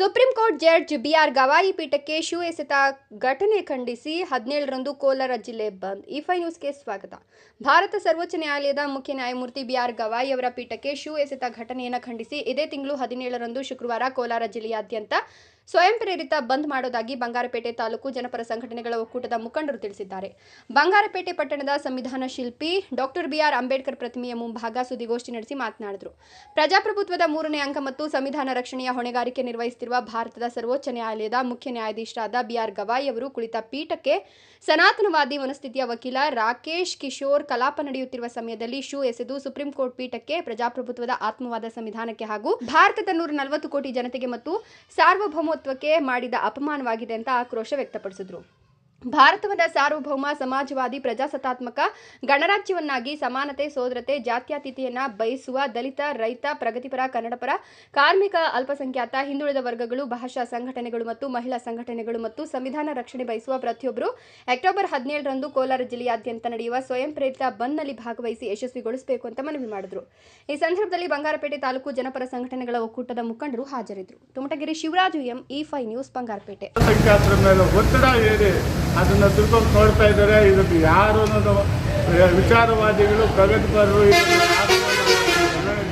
Supreme court judge B R Gavai ಪೀಠಕ್ಕೆ shoe ಎಸೆತ ಘಟನೆ ಖಂಡಿಸಿ ಹದಿನೇಳರಂದು ಕೋಲಾರ ಜಿಲ್ಲೆ ಬಂದ್. ಇಫೈ ನ್ಯೂಸ್ಗೆ ಸ್ವಾಗತ. ಭಾರತ ಸರ್ವೋಚ್ಚ ನ್ಯಾಯಾಲಯದ ಮುಖ್ಯ ನ್ಯಾಯಮೂರ್ತಿ ಬಿಆರ್ ಗವಾಯಿ ಅವರ ಪೀಠಕ್ಕೆ ಶೂ ಎಸೆತ ಘಟನೆಯನ್ನು ಖಂಡಿಸಿ ಇದೇ ತಿಂಗಳು ಹದಿನೇಳರಂದು ಶುಕ್ರವಾರ ಕೋಲಾರ ಜಿಲ್ಲೆಯಾದ್ಯಂತ ಸ್ವಯಂ ಪ್ರೇರಿತ ಬಂದ್ ಮಾಡೋದಾಗಿ ಬಂಗಾರಪೇಟೆ ತಾಲೂಕು ಜನಪರ ಸಂಘಟನೆಗಳ ಒಕ್ಕೂಟದ ಮುಖಂಡರು ತಿಳಿಸಿದ್ದಾರೆ. ಬಂಗಾರಪೇಟೆ ಪಟ್ಟಣದ ಸಂವಿಧಾನ ಶಿಲ್ಪಿ ಡಾಕ್ಟರ್ ಬಿಆರ್ ಅಂಬೇಡ್ಕರ್ ಪ್ರತಿಮೆಯ ಮುಂಭಾಗ ಸುದ್ದಿಗೋಷ್ಠಿ ನಡೆಸಿ ಮಾತನಾಡಿದರು. ಪ್ರಜಾಪ್ರಭುತ್ವದ ಮೂರನೇ ಅಂಕ ಮತ್ತು ಸಂವಿಧಾನ ರಕ್ಷಣೆಯ ಹೊಣೆಗಾರಿಕೆ ನಿರ್ವಹಿಸುತ್ತಿರುವ ಭಾರತದ ಸರ್ವೋಚ್ಚ ನ್ಯಾಯಾಲಯದ ಮುಖ್ಯ ನ್ಯಾಯಾಧೀಶರಾದ ಬಿಆರ್ ಗವಾಯಿ ಅವರು ಕುಳಿತ ಪೀಠಕ್ಕೆ ಸನಾತನವಾದಿ ಮನಸ್ಥಿತಿಯ ವಕೀಲ ರಾಕೇಶ್ ಕಿಶೋರ್ ಕಲಾಪ ನಡೆಯುತ್ತಿರುವ ಸಮಯದಲ್ಲಿ ಶೂ ಎಸೆದು ಸುಪ್ರೀಂ ಕೋರ್ಟ್ ಪೀಠಕ್ಕೆ ಪ್ರಜಾಪ್ರಭುತ್ವದ ಆತ್ಮವಾದ ಸಂವಿಧಾನಕ್ಕೆ ಹಾಗೂ ಭಾರತದ ನೂರ ನಲವತ್ತು ಕೋಟಿ ಜನತೆಗೆ ಮತ್ತು ಸಾರ್ವಭೌಮತ್ವಕ್ಕೆ ಮಾಡಿದ ಅಪಮಾನವಾಗಿದೆ ಅಂತ ಆಕ್ರೋಶ ವ್ಯಕ್ತಪಡಿಸಿದರು. ಭಾರತವನ್ನ ಸಾರ್ವಭೌಮ, ಸಮಾಜವಾದಿ, ಪ್ರಜಾಸತ್ತಾತ್ಮಕ, ಗಣರಾಜ್ಯವನ್ನಾಗಿ, ಸಮಾನತೆ, ಸೋದರತೆ ಜಾತ್ಯತೀತತೆಯನ್ನ ಬಯಸುವ ದಲಿತ, ರೈತ, ಪ್ರಗತಿಪರ, ಕನ್ನಡಪರ, ಕಾರ್ಮಿಕ, ಅಲ್ಪಸಂಖ್ಯಾತ, ಹಿಂದುಳಿದ ವರ್ಗಗಳು, ಭಾಷಾ ಸಂಘಟನೆಗಳು ಮತ್ತು ಮಹಿಳಾ ಸಂಘಟನೆಗಳು ಮತ್ತು ಸಂವಿಧಾನ ರಕ್ಷಣೆ ಬಯಸುವ ಪ್ರತಿಯೊಬ್ಬರು ಅಕ್ಟೋಬರ್ ಹದಿನೇಳರಂದು ಕೋಲಾರ ಜಿಲ್ಲೆಯಾದ್ಯಂತ ನಡೆಯುವ ಸ್ವಯಂ ಪ್ರೇರಿತ ಬಂದ್ನಲ್ಲಿ ಭಾಗವಹಿಸಿ ಯಶಸ್ವಿಗೊಳಿಸಬೇಕು ಅಂತ ಮನವಿ ಮಾಡಿದರು. ಈ ಸಂದರ್ಭದಲ್ಲಿ ಬಂಗಾರಪೇಟೆ ತಾಲೂಕು ಜನಪರ ಸಂಘಟನೆಗಳ ಒಕ್ಕೂಟದ ಮುಖಂಡರು ಹಾಜರಿದ್ದರು. Tumatagiri Shivaraju M, E Fi news, Bangarapete. ಅದನ್ನು ತಿಳ್ಕೊಂಡು ನೋಡ್ತಾ ಇದ್ದಾರೆ. ಇದಕ್ಕೆ ಯಾರು ಅನ್ನೋದು ವಿಚಾರವಾದಿಗಳು, ಪ್ರಗತಿಪರರು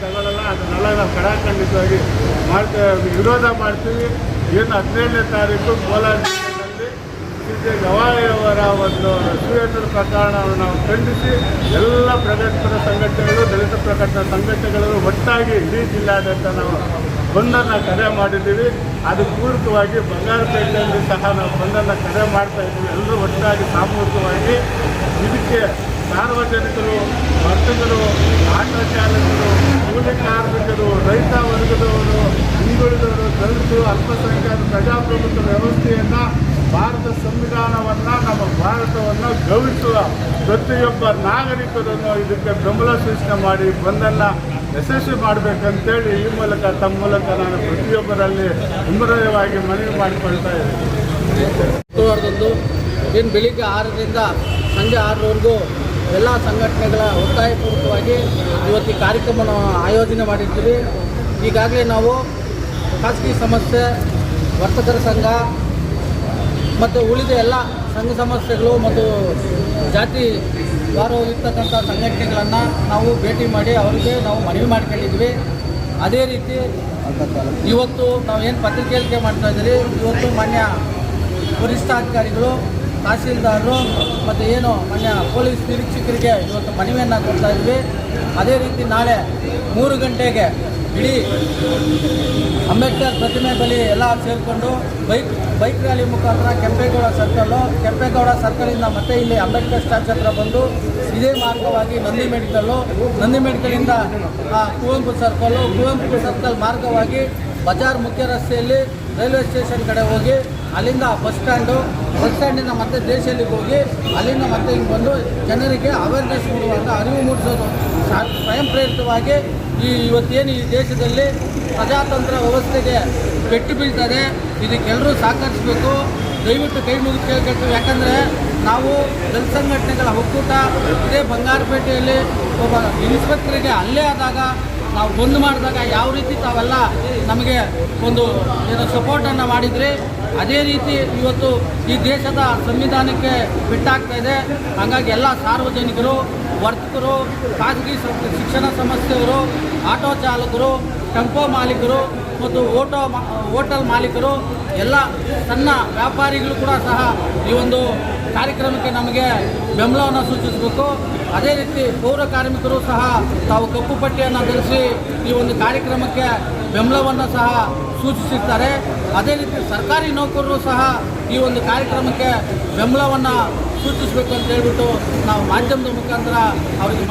ತಗೊಳ್ಳಲ್ಲ ಅದನ್ನೆಲ್ಲ ನಾವು ಕಡಾಖಂಡಿತವಾಗಿ ಮಾಡ್ತಾ, ವಿರೋಧ ಮಾಡ್ತೀವಿ. ಏನು ಹದಿನೇಳನೇ ತಾರೀಕು ಕೋಲಾರ ಜಿಲ್ಲೆಯಲ್ಲಿ ಗವಾಯಿಯವರ ಒಂದು ಸುವೇಂದ್ರ ಪ್ರಕರಣವನ್ನು ನಾವು ಖಂಡಿಸಿ, ಎಲ್ಲ ಪ್ರಗತಿಪರ ಸಂಘಟನೆಗಳು, ದಲಿತ ಪ್ರಕಟಣ ಸಂಘಟನೆಗಳು ಒಟ್ಟಾಗಿ ಇಡೀ ಜಿಲ್ಲಾಡಳಿತ ನಾವು ಬಂದನ್ನು ಕರೆ ಮಾಡಿದ್ದೀವಿ. ಅದು ಪೂರಕವಾಗಿ ಬಂಗಾರಪೇಟೆಯಲ್ಲಿ ಸಹ ನಾವು ಬಂದನ್ನು ಕರೆ ಮಾಡ್ತಾ ಇದ್ದೀವಿ. ಎಲ್ಲರೂ ಒಟ್ಟಾಗಿ ಸಾಮೂಹಿಕವಾಗಿ. ಇದಕ್ಕೆ ಸಾರ್ವಜನಿಕರು ವರ್ತಕರು ಆಟೋ ಚಾಲಕರು ಕೂಲಿ ಕಾರ್ಮಿಕರು, ರೈತ ವರ್ಗದವರು, ಹಿಂದುಳಿದವರು ದಲಿತರು, ಅಲ್ಪಸಂಖ್ಯಾತ ಪ್ರಜಾಪ್ರಭುತ್ವ ವ್ಯವಸ್ಥೆಯನ್ನು ಭಾರತ ಸಂವಿಧಾನವನ್ನು, ನಮ್ಮ ಭಾರತವನ್ನು ಗೌರವಿಸುವ ಪ್ರತಿಯೊಬ್ಬ ನಾಗರಿಕರನ್ನು ಇದಕ್ಕೆ ಬೆಂಬಲ ಸೂಚನೆ ಮಾಡಿ ಬಂದನ್ನು ಯಶಸ್ವಿ ಮಾಡಬೇಕಂತೇಳಿ ಈ ಮೂಲಕ ತಮ್ಮ ಮೂಲಕ ನಾನು ಪ್ರತಿಯೊಬ್ಬರಲ್ಲಿ ವಿಮರವಾಗಿ ಮನವಿ ಮಾಡಿಕೊಳ್ತಾ ಇದ್ದೀನಿ. ಇನ್ನು ಬೆಳಿಗ್ಗೆ ಆರರಿಂದ ಸಂಜೆ ಆರರವರೆಗೂ ಎಲ್ಲ ಸಂಘಟನೆಗಳ ಒತ್ತಾಯಪೂರ್ವಕವಾಗಿ ಇವತ್ತು ಈ ಕಾರ್ಯಕ್ರಮವನ್ನು ಆಯೋಜನೆ ಮಾಡಿದ್ದೀವಿ ಈಗಾಗಲೇ ನಾವು ಖಾಸಗಿ ಸಮಸ್ಯೆ, ವರ್ತಕರ ಸಂಘ ಮತ್ತು ಉಳಿದ ಎಲ್ಲ ಸಂಘ ಸಮಸ್ಯೆಗಳು ಮತ್ತು ಜಾತಿ ವಾರವಾಗಿರ್ತಕ್ಕಂಥ ಸಂಘಟನೆಗಳನ್ನು ನಾವು ಭೇಟಿ ಮಾಡಿ ಅವರಿಗೆ ನಾವು ಮನವಿ ಮಾಡ್ಕೊಂಡಿದ್ವಿ. ಅದೇ ರೀತಿ ಇವತ್ತು ನಾವು ಏನು ಪತ್ರಿಕೆಯಲ್ಲಿ ಮಾಡ್ತಾ ಇದ್ದೀರಿ? ಇವತ್ತು ಮಾನ್ಯ ವರಿಷ್ಠಾಧಿಕಾರಿಗಳು ತಹಸೀಲ್ದಾರರು ಮತ್ತು ಏನು ಮನೆಯ ಪೊಲೀಸ್ ನಿರೀಕ್ಷಕರಿಗೆ ಇವತ್ತು ಮನವಿಯನ್ನು ಕೊಡ್ತಾ ಇದ್ವಿ. ಅದೇ ರೀತಿ ನಾಳೆ ಮೂರು ಗಂಟೆಗೆ ಇಡೀ ಅಂಬೇಡ್ಕರ್ ಪ್ರತಿಮೆ ಬಳಿ ಎಲ್ಲ ಸೇರಿಕೊಂಡು ಬೈಕ್ ಬೈಕ್ ರ್ಯಾಲಿ ಮುಖಾಂತರ ಕೆಂಪೇಗೌಡ ಸರ್ಕಲ್ಲು ಕೆಂಪೇಗೌಡ ಸರ್ಕಲಿಂದ ಮತ್ತೆ ಇಲ್ಲಿ ಅಂಬೇಡ್ಕರ್ ಸ್ಟ್ಯಾಚ್ ಹತ್ರ ಬಂದು ಇದೇ ಮಾರ್ಗವಾಗಿ ನಂದಿ ಮೆಡಿಕಲ್ಲು ನಂದಿ ಮೆಡಿಕಲಿಂದ ಕುವೆಂಪು ಸರ್ಕಲ್ಲು ಕುವೆಂಪು ಸರ್ಕಲ್ ಮಾರ್ಗವಾಗಿ ಬಜಾರ್ ಮುಖ್ಯ ರಸ್ತೆಯಲ್ಲಿ ರೈಲ್ವೆ ಸ್ಟೇಷನ್ ಕಡೆ ಹೋಗಿ ಅಲ್ಲಿಂದ ಬಸ್ ಸ್ಟ್ಯಾಂಡು, ಬಸ್ ಸ್ಟ್ಯಾಂಡಿಂದ ಮತ್ತೆ ದೇಶದಲ್ಲಿ ಹೋಗಿ ಅಲ್ಲಿಂದ ಮತ್ತೆ ಹಿಂಗೆ ಬಂದು ಜನರಿಗೆ ಅವೇರ್ನೆಸ್ ಕೊಡುವಂಥ ಅರಿವು ಮೂಡಿಸೋದು. ಸ್ವಯಂ ಪ್ರೇರಿತವಾಗಿ ಈ ಇವತ್ತೇನು ಈ ದೇಶದಲ್ಲಿ ಪ್ರಜಾತಂತ್ರ ವ್ಯವಸ್ಥೆಗೆ ಪೆಟ್ಟು ಬೀಳ್ತದೆ ಇದಕ್ಕೆಲ್ಲರೂ ಸಹಕರಿಸಬೇಕು. ದಯವಿಟ್ಟು ಕೈ ಮುಗಿದು ಕೇಳ್ಕೊಳ್ತೀವಿ. ಯಾಕಂದರೆ ನಾವು ಜನಸಂಘಟನೆಗಳ ಸಂಘಟನೆಗಳ ಒಕ್ಕೂಟ, ಇದೇ ಬಂಗಾರಪೇಟೆಯಲ್ಲಿ ಒಬ್ಬ ಇನ್ಸ್ಪೆಕ್ಟರ್ಗೆ ಅಲ್ಲೇ ಆದಾಗ ನಾವು ಬಂದ್ ಮಾಡಿದಾಗ ಯಾವ ರೀತಿ ತಾವೆಲ್ಲ ನಮಗೆ ಒಂದು ಏನೋ ಸಪೋರ್ಟನ್ನು ಮಾಡಿದ್ರಿ, ಅದೇ ರೀತಿ ಇವತ್ತು ಈ ದೇಶದ ಸಂವಿಧಾನಕ್ಕೆ ಬಿಟ್ಟಾಗ್ತಾ ಇದೆ. ಹಾಗಾಗಿ ಎಲ್ಲ ಸಾರ್ವಜನಿಕರು, ವರ್ತಕರು, ಖಾಸಗಿ ಶಿಕ್ಷಣ ಸಂಸ್ಥೆಯವರು, ಆಟೋ ಚಾಲಕರು, ಟೆಂಪೋ ಮಾಲೀಕರು ಮತ್ತು ಓಟೋ ಹೋಟೆಲ್ ಮಾಲೀಕರು, ಎಲ್ಲ ಸಣ್ಣ ವ್ಯಾಪಾರಿಗಳು ಕೂಡ ಸಹ ಈ ಒಂದು ಕಾರ್ಯಕ್ರಮಕ್ಕೆ ನಮಗೆ ಬೆಂಬಲವನ್ನು ಸೂಚಿಸಬೇಕು. ಅದೇ ರೀತಿ ಪೌರ ಕಾರ್ಮಿಕರು ಸಹ ತಾವು ಕಪ್ಪು ಪಟ್ಟಿಯನ್ನು ಧರಿಸಿ ಈ ಒಂದು ಕಾರ್ಯಕ್ರಮಕ್ಕೆ ಬೆಂಬಲವನ್ನು ಸಹ ಸೂಚಿಸಿರ್ತಾರೆ. ಅದೇ ರೀತಿ ಸರ್ಕಾರಿ ನೌಕರರು ಸಹ ಈ ಒಂದು ಕಾರ್ಯಕ್ರಮಕ್ಕೆ ಬೆಂಬಲವನ್ನು ಸೂಚಿಸಬೇಕು ಅಂತ ಹೇಳ್ಬಿಟ್ಟು ನಾವು ಮಾಧ್ಯಮದ ಮುಖಾಂತರ ಅವರಿಗೆ